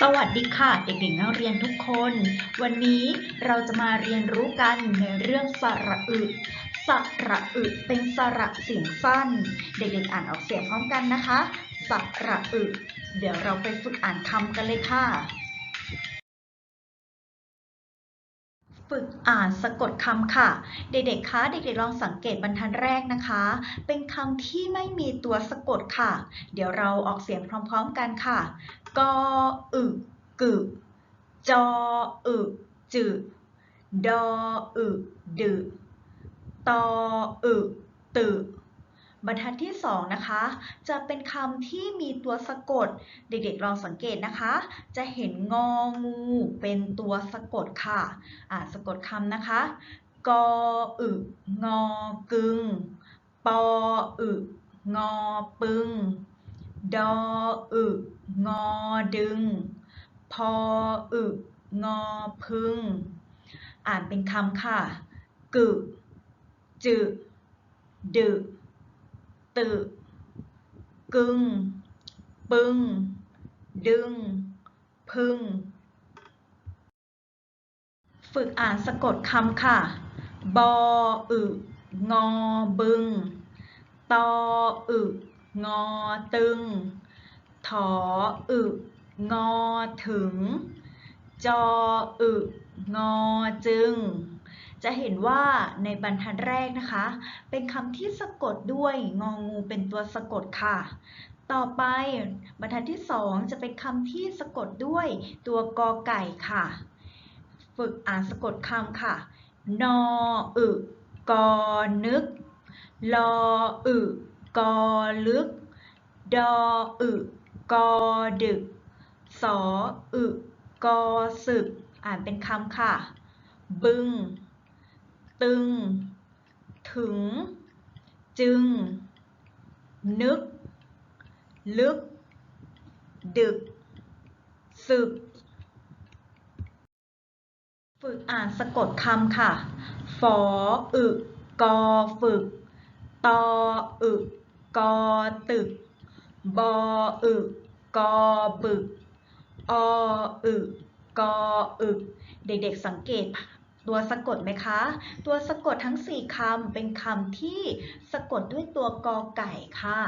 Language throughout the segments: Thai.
สวัสดีค่ะ เด็กๆนักเรียนทุกคน วันนี้เราจะมาเรียนรู้กันในเรื่องสระอึ สระอึเป็นสระเสียงสั้น เด็กๆอ่านออกเสียงพร้อมกันนะคะ สระอึ เดี๋ยวเราไปฝึกอ่านคำกันเลยค่ะ ฝึกอ่านสะกดคำค่ะ เด็กๆ คะ เด็กๆ ลองสังเกตบรรทัดแรกนะคะ เป็นคำที่ไม่มีตัวสะกดค่ะ เดี๋ยวเราออกเสียงพร้อมๆกันค่ะ กออึกึจออึจึดออึดึตออึตึ บรรทัดที่สองนะคะ จะเป็นคำที่มีตัวสะกด เด็กๆลองสังเกตนะคะ จะเห็นงองูเป็นตัวสะกดค่ะอ่าสะกดคำนะคะ กออึงอกึงปออึงอปึง ดออึงอดึง พออึงอพึง อ่านเป็นคำค่ะ กึ จึ ดึ ตึกึง ปึง ดึง พึง ฝึกอ่านสะกดคำค่ะ บออึงอบึง ตออึงอตึง ถออึงอถึง จออึงอจึง จะเห็นว่าในบรรทัดแรกนะคะ เป็นคำที่สะกดด้วยงองูเป็นตัวสะกดค่ะ ต่อไปบรรทัดที่สองจะเป็นคำที่สะกดด้วยตัวกอไก่ค่ะ ฝึกอ่านสะกดคำค่ะ นออึกอนึก ลออึกอลึก ดออึกอดึก สออึกอสึก อ่านเป็นคำค่ะ บึง ตึง ถึง จึง นึก ลึก ดึก สึก ฝึกอ่านสะกดคำค่ะ ฝอ อึกกอฝึก ตอ อึกกอตึก บอ อึกกอบึก อ อึกออึก เด็กๆสังเกต ตัวสะกดไหมคะ ตัวสะกดทั้ง 4คำเป็นคำที่สะกดด้วยตัวกอไก่ค่ะ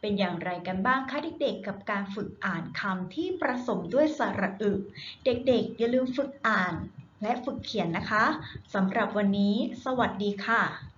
เป็นอย่างไรกันบ้างคะเด็กๆ กับการฝึกอ่านคำที่ประสมด้วยสระอึ เด็กๆ อย่าลืมฝึกอ่านและฝึกเขียนนะคะสำหรับวันนี้ สวัสดีค่ะ